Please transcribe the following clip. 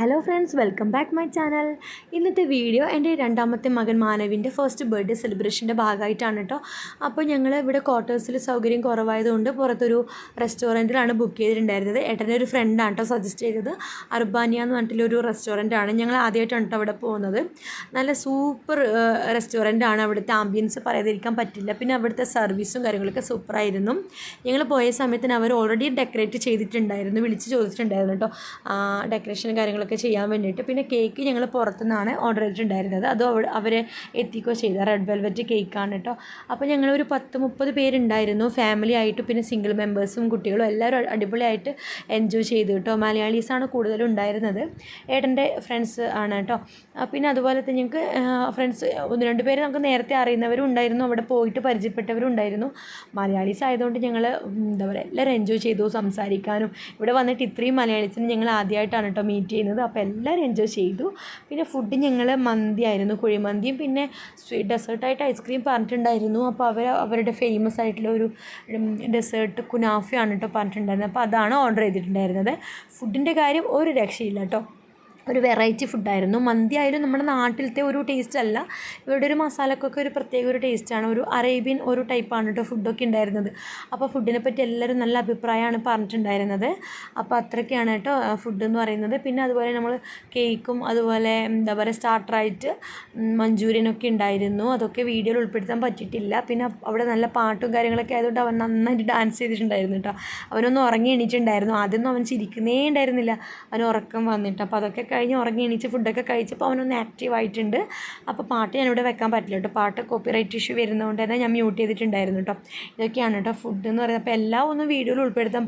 Hello friends welcome back my channel ഇന്നത്തെ video എന്റെ രണ്ടാമത്തെ മകൻ മാനവിന്റെ ഫസ്റ്റ് ബർത്ത്ഡേ സെലിബ്രേഷന്റെ ഭാഗമായിട്ടാണ് കേട്ടോ അപ്പോൾ ഞങ്ങൾ ഇവിടെ ക്വാർട്ടേഴ്സിൽ സൗകര്യം കുറവായതുകൊണ്ട് പുറത്തൊരു റെസ്റ്റോറന്റിലാണ് ബുക്ക് ചെയ്തിട്ടുണ്ടായിരുന്നത്. ഏട്ടന്റെ ഒരു ഫ്രണ്ടാണ് കേട്ടോ സജസ്റ്റ് ചെയ്തത്. അർബാനിയ എന്ന് പറഞ്ഞിട്ടുള്ളൊരു റെസ്റ്റോറന്റാണ് ഞങ്ങൾ ആദ്യമായിട്ടാണ് കേട്ടോ അവിടെ പോകുന്നത്. നല്ല സൂപ്പർ റെസ്റ്റോറന്റ് ആണ് അവിടുത്തെ ആംബിയൻസ് പറയാതിരിക്കാൻ പറ്റില്ല. പിന്നെ അവിടുത്തെ സർവീസും കാര്യങ്ങളൊക്കെ സൂപ്പറായിരുന്നു ഞങ്ങൾ പോയ സമയത്തിന് അവർ ഓൾറെഡി ഡെക്കറേറ്റ് ചെയ്തിട്ടുണ്ടായിരുന്നു വിളിച്ച് ചോദിച്ചിട്ടുണ്ടായിരുന്നു കേട്ടോ ഡെക്കറേഷൻ കാര്യങ്ങളൊക്കെ ചെയ്യാൻ വേണ്ടിയിട്ട്. പിന്നെ കേക്ക് ഞങ്ങൾ പുറത്തുനിന്നാണ് ഓർഡർ ചെയ്തിട്ടുണ്ടായിരുന്നത്. അതും അവരെ എത്തിക്കുകയോ ചെയ്ത. റെഡ് വെൽവെറ്റ് കേക്കാണ് കേട്ടോ അപ്പോൾ ഞങ്ങൾ ഒരു പത്ത് മുപ്പത് പേരുണ്ടായിരുന്നു. ഫാമിലി ആയിട്ട് പിന്നെ സിംഗിൾ മെമ്പേഴ്സും കുട്ടികളും എല്ലാവരും അടിപൊളിയായിട്ട് എൻജോയ് ചെയ്തു കേട്ടോ മലയാളീസാണ് കൂടുതലും ഉണ്ടായിരുന്നത്. ഏട്ടന്റെ ഫ്രണ്ട്സ് ആണ് കേട്ടോ പിന്നെ അതുപോലെ തന്നെ ഞങ്ങൾക്ക് ഫ്രണ്ട്സ് ഒന്ന് രണ്ട് പേര് നമുക്ക് നേരത്തെ അറിയുന്നവരും ഉണ്ടായിരുന്നു. അവിടെ പോയിട്ട് പരിചയപ്പെട്ടവരും ഉണ്ടായിരുന്നു. മലയാളീസ് ആയതുകൊണ്ട് ഞങ്ങൾ എന്താ പറയുക എല്ലാവരും എൻജോയ് ചെയ്തു സംസാരിക്കാനും. ഇവിടെ വന്നിട്ട് ഇത്രയും മലയാളീസിനെ ഞങ്ങൾ ആദ്യമായിട്ടാണ് കേട്ടോ മീറ്റ് ചെയ്യുന്നത്. അപ്പോൾ എല്ലാവരും എൻജോയ് ചെയ്തു. പിന്നെ ഫുഡ് ഞങ്ങൾ മന്തി ആയിരുന്നു കുഴിമന്തിയും പിന്നെ സ്വീറ്റ് ഡെസേർട്ടായിട്ട് ഐസ്ക്രീം പറഞ്ഞിട്ടുണ്ടായിരുന്നു. അപ്പോൾ അവർ അവരുടെ ഫേമസ് ആയിട്ടുള്ള ഒരു ഡെസേർട്ട് കുനാഫയാണ് കേട്ടോ പറഞ്ഞിട്ടുണ്ടായിരുന്നത്. അപ്പോൾ അതാണ് ഓർഡർ ചെയ്തിട്ടുണ്ടായിരുന്നത്. ഫുഡിന്റെ കാര്യം ഒരു രക്ഷയില്ല കേട്ടോ ഒരു വെറൈറ്റി ഫുഡായിരുന്നു മന്തി ആയാലും നമ്മുടെ നാട്ടിലത്തെ ഒരു ടേസ്റ്റ് അല്ല. ഇവിടെ ഒരു മസാലക്കൊക്കെ ഒരു പ്രത്യേക ഒരു ടേസ്റ്റാണ് ഒരു അറേബ്യൻ ഒരു ടൈപ്പാണ് കേട്ടോ ഫുഡൊക്കെ ഉണ്ടായിരുന്നത്. അപ്പോൾ ഫുഡിനെ പറ്റി എല്ലാവരും നല്ല അഭിപ്രായമാണ് പറഞ്ഞിട്ടുണ്ടായിരുന്നത്. അപ്പോൾ അത്രയ്ക്കാണ് കേട്ടോ ഫുഡ് എന്ന് പറയുന്നത്. പിന്നെ അതുപോലെ നമ്മൾ കേക്കും അതുപോലെ എന്താ പറയുക സ്റ്റാർട്ടറായിട്ട് മഞ്ചൂരിയനൊക്കെ ഉണ്ടായിരുന്നു. അതൊക്കെ വീഡിയോയിൽ ഉൾപ്പെടുത്താൻ പറ്റിയിട്ടില്ല. പിന്നെ അവിടെ നല്ല പാട്ടും കാര്യങ്ങളൊക്കെ ആയതുകൊണ്ട് അവൻ നന്നായിട്ട് ഡാൻസ് ചെയ്തിട്ടുണ്ടായിരുന്നു കേട്ടോ അവനൊന്നും ഉറങ്ങി എണീറ്റുണ്ടായിരുന്നു ആദ്യമൊന്നും അവൻ ചിരിക്കുന്നേ ഉണ്ടായിരുന്നില്ല. അവൻ ഉറക്കം വന്നിട്ട്. അപ്പോൾ അതൊക്കെ കഴിഞ്ഞ് ഉറങ്ങി എണീച്ച് ഫുഡൊക്കെ കഴിച്ചപ്പോൾ അവനൊന്ന് ആക്റ്റീവ് ആയിട്ടുണ്ട്. അപ്പോൾ പാട്ട് ഞാനിവിടെ വെക്കാൻ പറ്റില്ല കേട്ടോ. പാട്ട് കോപ്പിറൈറ്റ് ഇഷ്യൂ വരുന്നതുകൊണ്ട് തന്നെ ഞാൻ മ്യൂട്ട് ചെയ്തിട്ടുണ്ടായിരുന്നു കേട്ടോ. ഇതൊക്കെയാണ് കേട്ടോ ഫുഡ് എന്ന് പറയുന്നത്. അപ്പോൾ എല്ലാം ഒന്നും വീഡിയോയിൽ ഉൾപ്പെടുത്താൻ